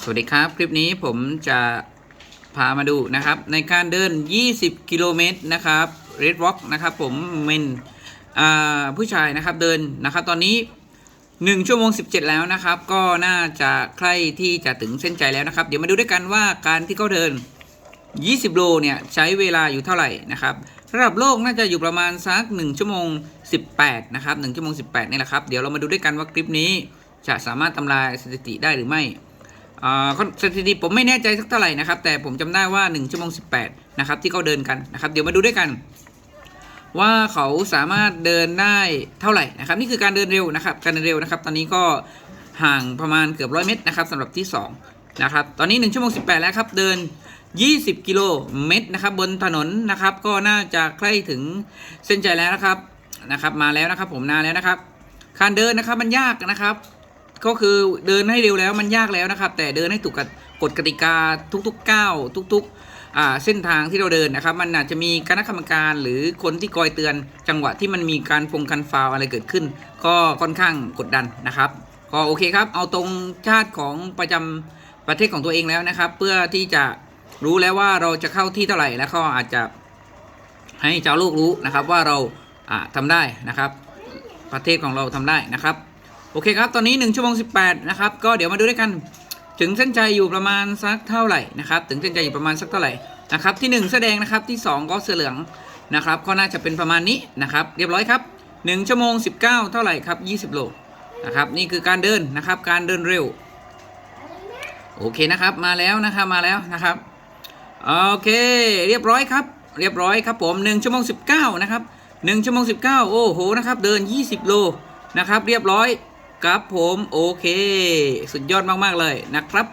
สวัสดีครับ คลิปนี้ผมจะพามาดูนะครับ ในการเดิน 20 กิโลเมตรนะครับ Red Rock นะครับผมเป็นผู้ชายนะครับเดินนะครับตอนนี้ 1 ชั่วโมง 17 แล้วนะครับ ก็น่าจะใกล้ที่จะถึงเส้นใจแล้วนะครับ เดี๋ยวมาดูด้วยกันว่าการที่เขาเดิน 20 โลเนี่ยใช้เวลาอยู่เท่าไหร่นะครับระดับโลกน่าจะอยู่ประมาณสัก 1 ชั่วโมง 18 นะครับ1ชั่วโมง 18 นี่แหละครับ เดี๋ยวเรามาดูด้วยกันว่าคลิปนี้จะสามารถทำลายสถิติได้หรือไม่ สถิติผมไม่แน่ใจสักเท่าไหร่นะครับ แต่ผมจำได้ว่า 1 ชั่วโมง 18 นะครับ ที่เขาเดินกันนะครับ เดี๋ยวมาดูด้วยกัน ว่าเขาสามารถเดินได้เท่าไหร่นะครับ นี่คือการเดินเร็วนะครับ การเดินเร็วนะครับ ตอนนี้ก็ห่างประมาณเกือบร้อยเมตรนะครับสำหรับที่ 2 นะครับ ตอนนี้ 1 ชั่วโมง 18 แล้วครับ เดิน 20 กิโลเมตรนะครับบนถนนนะครับ ก็น่าจะใกล้ถึงเส้นใจแล้วนะครับนะครับ มาแล้วนะครับ ผมนานแล้วนะครับการเดินนะครับมันยากนะครับ ก็คือเดินให้เร็วแล้วมันยากแล้วนะครับ แต่เดินให้ถูกกฎกติกาทุกๆก้าวทุก ๆ เส้นทางที่เราเดินนะครับ มันอาจจะมีคณะกรรมการหรือคนที่คอยเตือนจังหวะที่มันมีการฟงกันฟาวอะไรเกิดขึ้น ก็ค่อนข้างกดดันนะครับ ก็โอเคครับ เอาตรงชาติของประจำประเทศของตัวเองแล้วนะครับ เพื่อที่จะรู้แล้วว่าเราจะเข้าที่เท่าไหร่แล้วก็อาจจะให้เจ้าลูกรู้นะครับว่าเราอ่าทำได้นะครับ ประเทศของเราทำได้นะครับ โอเคครับ ตอนนี้ 1 ชั่วโมง 18 นะครับ ก็เดี๋ยวมาดูด้วยกัน ถึงเส้นใจอยู่ประมาณสักเท่าไหร่นะครับ ถึงเส้นใจอยู่ประมาณสักเท่าไหร่นะครับ ที่ 1 เสื้อแดงนะครับ ที่ 2 ก็เสื้อเหลืองนะครับ ก็น่าจะเป็นประมาณนี้นะครับ เรียบร้อยครับ 1 ชั่วโมง 19 เท่าไหร่ครับ 20 โลนะครับ นี่คือการเดินนะครับ การเดินเร็ว โอเคนะครับ มาแล้วนะครับ มาแล้วนะครับ โอเค เรียบร้อยครับ เรียบร้อยครับผม 1 ชั่วโมง 19 นะครับ 1 ชั่วโมง 19 โอ้โห นะครับ เดิน 20 โล นะครับ เรียบร้อย ครับผมโอเค สุดยอดมาก ๆ เลยนะครับ